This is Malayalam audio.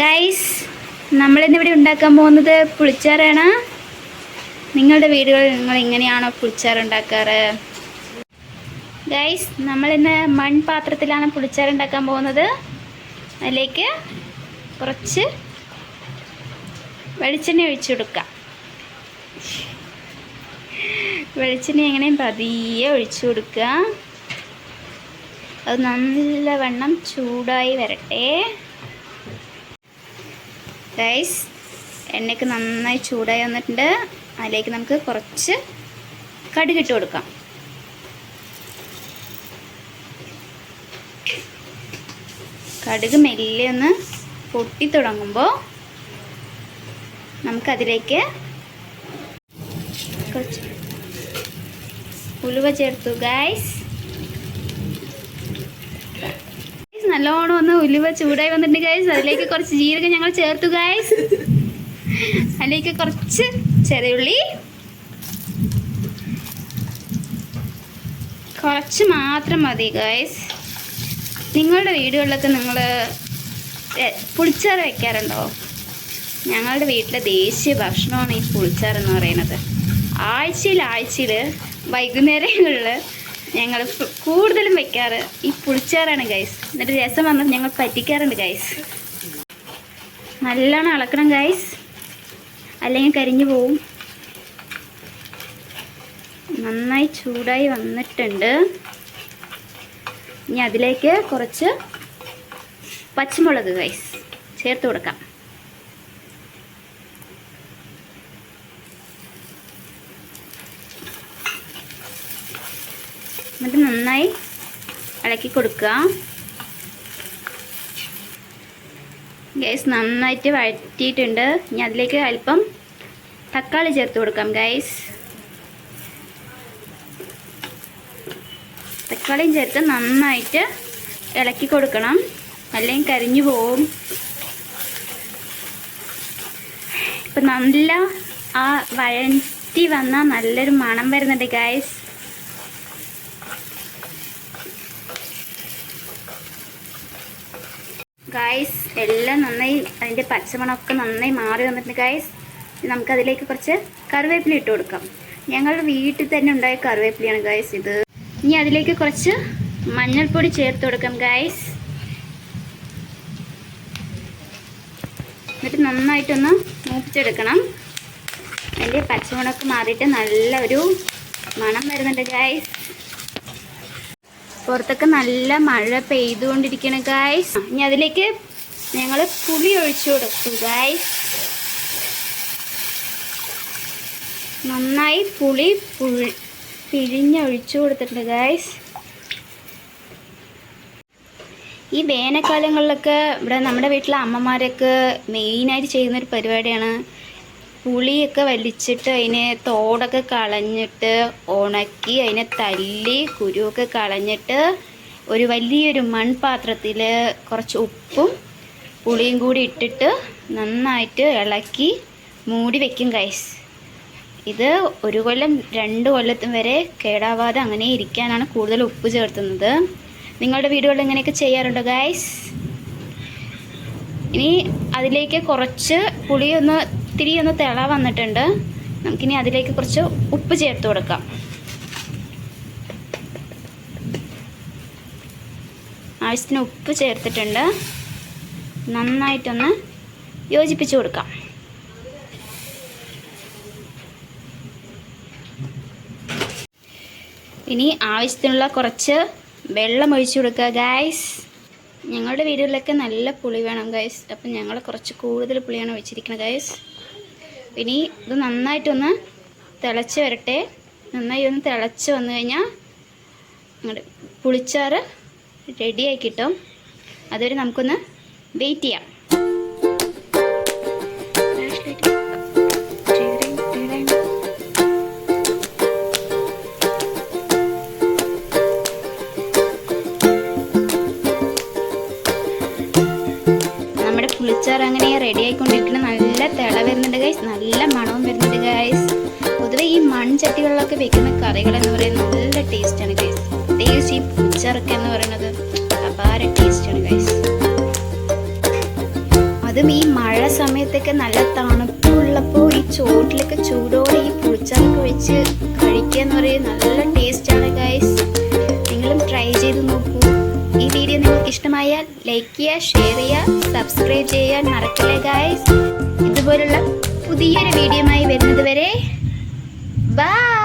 ഗൈസ് നമ്മളിന്നിവിടെ ഉണ്ടാക്കാൻ പോകുന്നത് പുളിച്ചാറാണ്. നിങ്ങളുടെ വീടുകളിൽ നിങ്ങൾ എങ്ങനെയാണോ പുളിച്ചാറ് ഉണ്ടാക്കാറ്? ഗൈസ് നമ്മളിന്ന് മൺപാത്രത്തിലാണ് പുളിച്ചാറ് ഉണ്ടാക്കാൻ പോകുന്നത്. അതിലേക്ക് കുറച്ച് വെളിച്ചെണ്ണ ഒഴിച്ചു കൊടുക്കാം. വെളിച്ചെണ്ണ എങ്ങനെയും പതിയെ ഒഴിച്ചു കൊടുക്കുക. അത് നല്ലവണ്ണം ചൂടായി വരട്ടെ. ഗൈസ് എണ്ണയ്ക്ക് നന്നായി ചൂടായി വന്നിട്ടുണ്ട്. അതിലേക്ക് നമുക്ക് കുറച്ച് കടുകിട്ട് കൊടുക്കാം. കടുക് മെല്ലെ ഒന്ന് പൊട്ടി തുടങ്ങുമ്പോൾ നമുക്കതിലേക്ക് കുറച്ച് ഉലുവ ചേർത്തു. ഗൈസ് നല്ലോണം ഒന്ന് ഉലുവ ചൂടായി വന്നിട്ടുണ്ട് ഗൈസ് അതിലേക്ക് കുറച്ച് ജീരകം ഞങ്ങൾ ചേർത്തു ഗൈസ് അതിലേക്ക് കുറച്ച് ചെറിയുള്ളി കുറച്ച് മാത്രം മതി ഗൈസ് നിങ്ങളുടെ വീടുകളിലൊക്കെ നിങ്ങൾ പുളിച്ചാറ് വെക്കാറുണ്ടോ? ഞങ്ങളുടെ വീട്ടിലെ ദേശീയ ഭക്ഷണമാണ് ഈ പുളിച്ചാറെന്ന് പറയുന്നത്. ആഴ്ചയിൽ ആഴ്ചയിൽ വൈകുന്നേരങ്ങളിൽ ഞങ്ങൾ കൂടുതലും വെക്കാറ് ഈ പുളിച്ചാറാണ് ഗൈസ് എന്നിട്ട് രസം വന്നത് ഞങ്ങൾ പറ്റിക്കാറുണ്ട് ഗൈസ് നല്ലോണം ഇളക്കണം ഗൈസ് അല്ലെങ്കിൽ കരിഞ്ഞു പോവും. നന്നായി ചൂടായി വന്നിട്ടുണ്ട്. ഇനി അതിലേക്ക് കുറച്ച് പച്ചമുളക് ഗൈസ് ചേർത്ത് കൊടുക്കാം. എന്നിട്ട് നന്നായി ഇളക്കി കൊടുക്കുക. ഗൈസ് നന്നായിട്ട് വഴറ്റിയിട്ടുണ്ട്. ഇനി അതിലേക്ക് അല്പം തക്കാളി ചേർത്ത് കൊടുക്കാം ഗൈസ് തക്കാളിയും ചേർത്ത് നന്നായിട്ട് ഇളക്കി കൊടുക്കണം. അല്ലെങ്കിൽ കരിഞ്ഞു പോവും. ഇപ്പം നല്ല ആ വഴറ്റി വന്ന നല്ലൊരു മണം വരുന്നുണ്ട് ഗൈസ് ഗായ്സ് എല്ലാം നന്നായി അതിന്റെ പച്ചമണമൊക്കെ നന്നായി മാറി വന്നിട്ടുണ്ട് ഗായ്സ് നമുക്കതിലേക്ക് കുറച്ച് കറിവേപ്പില ഇട്ട് കൊടുക്കാം. ഞങ്ങളുടെ വീട്ടിൽ തന്നെ ഉണ്ടായ കറിവേപ്പിലയാണ് ഗായ്സ് ഇത്. ഇനി അതിലേക്ക് കുറച്ച് മഞ്ഞൾപ്പൊടി ചേർത്ത് കൊടുക്കാം ഗായ്സ് എന്നിട്ട് നന്നായിട്ടൊന്ന് മൂപ്പിച്ചെടുക്കണം. അതിന്റെ പച്ചമണമൊക്കെ മാറിയിട്ട് നല്ല ഒരു മണം വരുന്നുണ്ട് ഗായ്സ് പുറത്തൊക്കെ നല്ല മഴ പെയ്തുകൊണ്ടിരിക്കണ ഗായ്സ് ഇനി അതിലേക്ക് ഞങ്ങൾ പുളി ഒഴിച്ചു കൊടുക്കും ഗായ്സ് നന്നായി പുളി പുഴി പിഴിഞ്ഞൊഴിച്ചു കൊടുത്തിട്ടുണ്ട് ഗായ്സ് ഈ വേനൽക്കാലങ്ങളിലൊക്കെ ഇവിടെ നമ്മുടെ വീട്ടിലെ അമ്മമാരൊക്കെ മെയിനായിട്ട് ചെയ്യുന്നൊരു പരിപാടിയാണ് പുളിയൊക്കെ വലിച്ചിട്ട് അതിനെ തോടൊക്കെ കളഞ്ഞിട്ട് ഉണക്കി അതിനെ തല്ലി കുരുവൊക്കെ കളഞ്ഞിട്ട് ഒരു വലിയൊരു മൺപാത്രത്തിൽ കുറച്ച് ഉപ്പും പുളിയും കൂടി ഇട്ടിട്ട് നന്നായിട്ട് ഇളക്കി മൂടി വെക്കും കൈസ് ഇത് ഒരു കൊല്ലം രണ്ട് കൊല്ലത്തും വരെ കേടാവാതെ അങ്ങനെ ഇരിക്കാനാണ് കൂടുതൽ ഉപ്പ് ചേർത്തുന്നത്. നിങ്ങളുടെ വീടുകളിൽ ഇങ്ങനെയൊക്കെ ചെയ്യാറുണ്ടോ ഗൈസ് ഇനി അതിലേക്ക് കുറച്ച് പുളി ഒന്ന് ഇത്തിരി ഒന്ന് തിള വന്നിട്ടുണ്ട്. നമുക്കിനി അതിലേക്ക് കുറച്ച് ഉപ്പ് ചേർത്ത് കൊടുക്കാം. ആവശ്യത്തിന് ഉപ്പ് ചേർത്തിട്ടുണ്ട്. നന്നായിട്ടൊന്ന് യോജിപ്പിച്ച് കൊടുക്കാം. ഇനി ആവശ്യത്തിനുള്ള കുറച്ച് വെള്ളം ഒഴിച്ചു കൊടുക്കുക ഗായ്സ് ഞങ്ങളുടെ വീടുകളിലൊക്കെ നല്ല പുളി വേണം ഗൈസ് അപ്പം ഞങ്ങൾ കുറച്ച് കൂടുതൽ പുളിയാണ് ഒഴിച്ചിരിക്കുന്നത് ഗൈസ് ഇനി ഇത് നന്നായിട്ടൊന്ന് തിളച്ച് വരട്ടെ. നന്നായി ഒന്ന് തിളച്ച് വന്നു കഴിഞ്ഞാൽ അങ്ങോട്ട് പുളിച്ചാറ് റെഡിയായി കിട്ടും. അതുവരെ നമുക്കൊന്ന് വെയിറ്റ് ചെയ്യാം. പുളിച്ചാറ് അങ്ങനെ റെഡി ആയിക്കൊണ്ടിരിക്കുന്നത് നല്ല തിള വരുന്നുണ്ട് ഗൈസ് നല്ല മണവും വരുന്നുണ്ട് ഗൈസ് പൊതുവെ ഈ മൺചട്ടികളിലൊക്കെ വെക്കുന്ന കറികൾ എന്ന് പറയുന്നത് നല്ല ടേസ്റ്റാണ് ഗൈസ് പ്രത്യേകിച്ച് ഈ പൂച്ചറൊക്കെ എന്ന് പറയുന്നത് അപാര ടേസ്റ്റാണ് ഗൈസ് അതും ഈ മഴ സമയത്തൊക്കെ നല്ല തണുപ്പുള്ളപ്പോൾ ഈ ചോട്ടിലൊക്കെ ചൂടോടെ ഈ പൂച്ചറൊക്കെ വെച്ച് കഴിക്കുക എന്ന് പറയുന്നത് നല്ല ടേസ്റ്റാണ് നിങ്ങൾക്ക് ലൈക്ക് ചെയ്യുക ഷെയർ ചെയ്യുക സബ്സ്ക്രൈബ് ചെയ്യാൻ മറക്കല്ലേ ഗായ്സ് ഇതുപോലുള്ള പുതിയൊരു വീഡിയോയുമായി വരുന്നത് വരെ. ബൈ